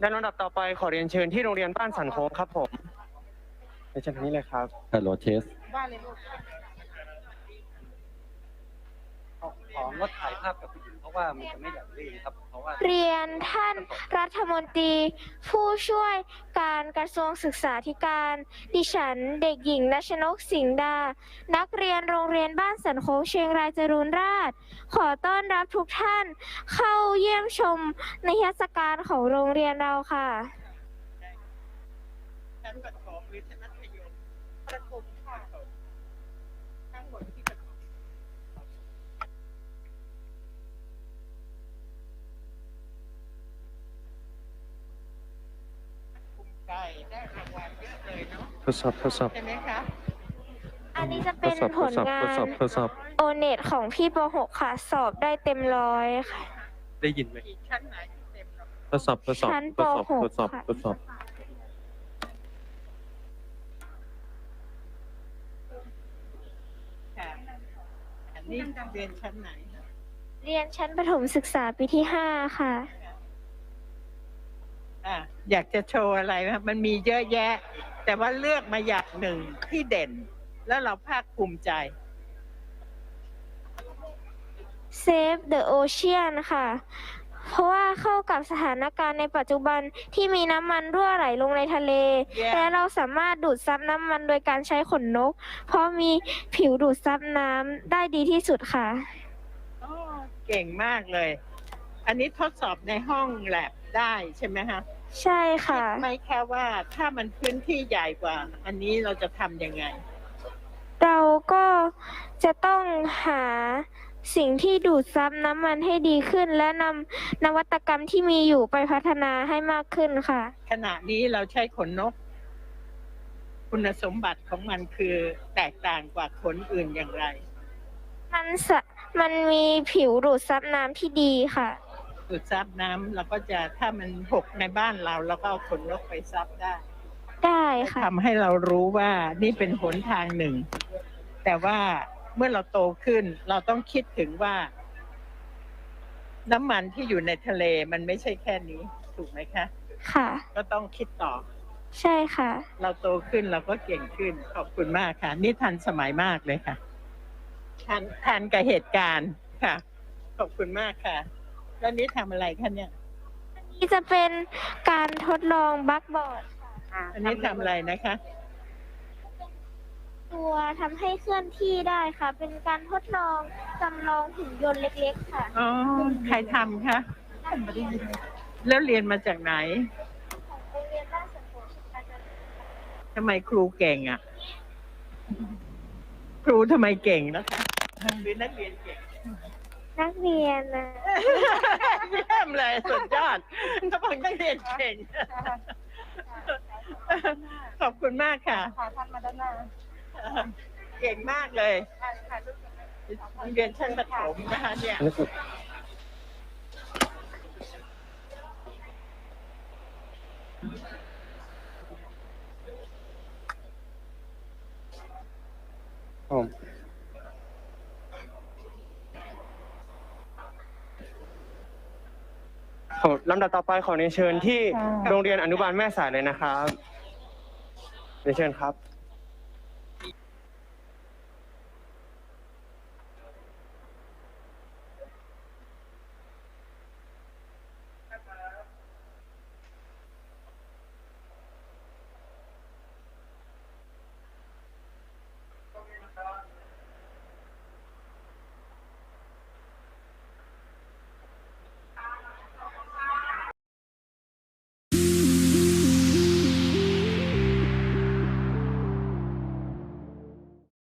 และลำดับต่อไปขอเรียนเชิญที่โรงเรียนบ้านสันโค้งครับผมเรียนเชิญทางนี้เลยครับฮัลโหลเทสว่าเลยลูก ของงดถ่ายภาพกับผู้หญิงเพราะว่ามันจะไม่อยากเล่นครับ เพราะว่าเรียนท่านรัฐมนตรี ผู้ช่วยการกระทรวงศึกษาธิการ ดิฉันเด็กหญิงนัชนกสิงห์ดา นักเรียนโรงเรียนบ้านสันโค้งเชียงรายจรูนราษฎร์ขอต้อนรับทุกท่านเข้าเยี่ยมชมในเทรรศกาลของโรงเรียนเราค่ะ ชั้นประถมหรือชั้นมัธยมประถมค่ะทั้งหมดที่ประถมภูมิใจ ได้รางวัลเยอะเลยเนาะทดสอบทดสอบใช่ไหมคะอันนี้จะทเป็ดนสอบผทดลสอบงาทดสอนบทดสอบโอเน็ตของพี่ป .6 ค่ะ สอบได้เต็มร้อยค่ะ ได้ยินไหมอีกชั้นไหนที่เต็มหรอกทดสอบทดสอบชั้นทดสอบปหกทดสอบค่ะ ทดสอบค่ะอันนี้เรียนชั้นไหนคะเรียนชั้นประถมศึกษาปีที่ 5 ค่ะ อะอยากจะโชว์อะไรไหมมันมีเยอะแยะ แต่ว่าเลือกมาอย่างหนึ่งที่เด่น แล้วเราภาคภูมิใจ Save the Ocean ค่ะ เพราะว่าเข้ากับสถานการณ์ในปัจจุบันที่มีน้ำมันรั่วไหลลงในทะเล Yeah. และเราสามารถดูดซับน้ำมันโดยการใช้ขนนก เพราะมีผิวดูดซับน้ำได้ดีที่สุดค่ะอ๋อเก่งมากเลย อันนี้ทดสอบในห้องแลบได้ใช่ไหมฮะ ใช่ค่ะไม่แค่ว่าถ้ามันพื้นที่ใหญ่กว่า อันนี้เราจะทำยังไง เราก็จะต้องหาสิ่งที่ดูดซับน้ำมันให้ดีขึ้น และนำนวัตกรรมที่มีอยู่ไปพัฒนาให้มากขึ้นค่ะ ขณะนี้เราใช้ขนนก คุณสมบัติของมันคือแตกต่างกว่าขนอื่นอย่างไร มันสะมันมีผิวดูดซับน้ำที่ดีค่ะ ดูดซับน้ำเราก็จะถ้ามันหกในบ้านเราเราก็เอาขนนกไปซับได้ได้ค่ะ ทำให้เรารู้ว่านี่เป็นหนทางหนึ่ง แต่ว่าเมื่อเราโตขึ้น เราต้องคิดถึงว่า น้ำมันที่อยู่ในทะเลมันไม่ใช่แค่นี้ ถูกไหมคะ ค่ะ ก็ต้องคิดต่อ ใช่ค่ะ เราโตขึ้นเราก็เก่งขึ้น ขอบคุณมากค่ะ นี่ทันสมัยมากเลยค่ะทันทันกับเหตุการณ์ค่ะ ขอบคุณมากค่ะ แล้วนี้ทำอะไรคะเนี่ย นี่จะเป็นการทดลองบักบอร์ดค่ะอันนี้ทำอะไรนะคะ ตัวทำให้เคลื่อนที่ได้ค่ะ เป็นการทดลองจำลองหุ่นยนต์เล็กๆ ค่ะอ๋อ ใครทำคะแล้วเรียนมาจากไหนของโรงเรียนบ้านสวนโพธิ์การจะทำไมครูเก่งอะ ครูทำไมเก่งนะคะหรือนักเรียนเก่ง นักเรียนนะเยี่ยมเลยสุดยอดเขาบอกนักเรียนเก่ง ขอบคุณมากค่ะ ค่ะท่านมาด้านหน้าเก่งมากเลยค่ะค่ะลูกโรงเรียนชั้นประถมนะคะเนี่ยอันนี้คือผมขอ ลำดับต่อไปขอเรียนเชิญที่โรงเรียนอนุบาลแม่สายเลยนะครับเรียนเชิญครับ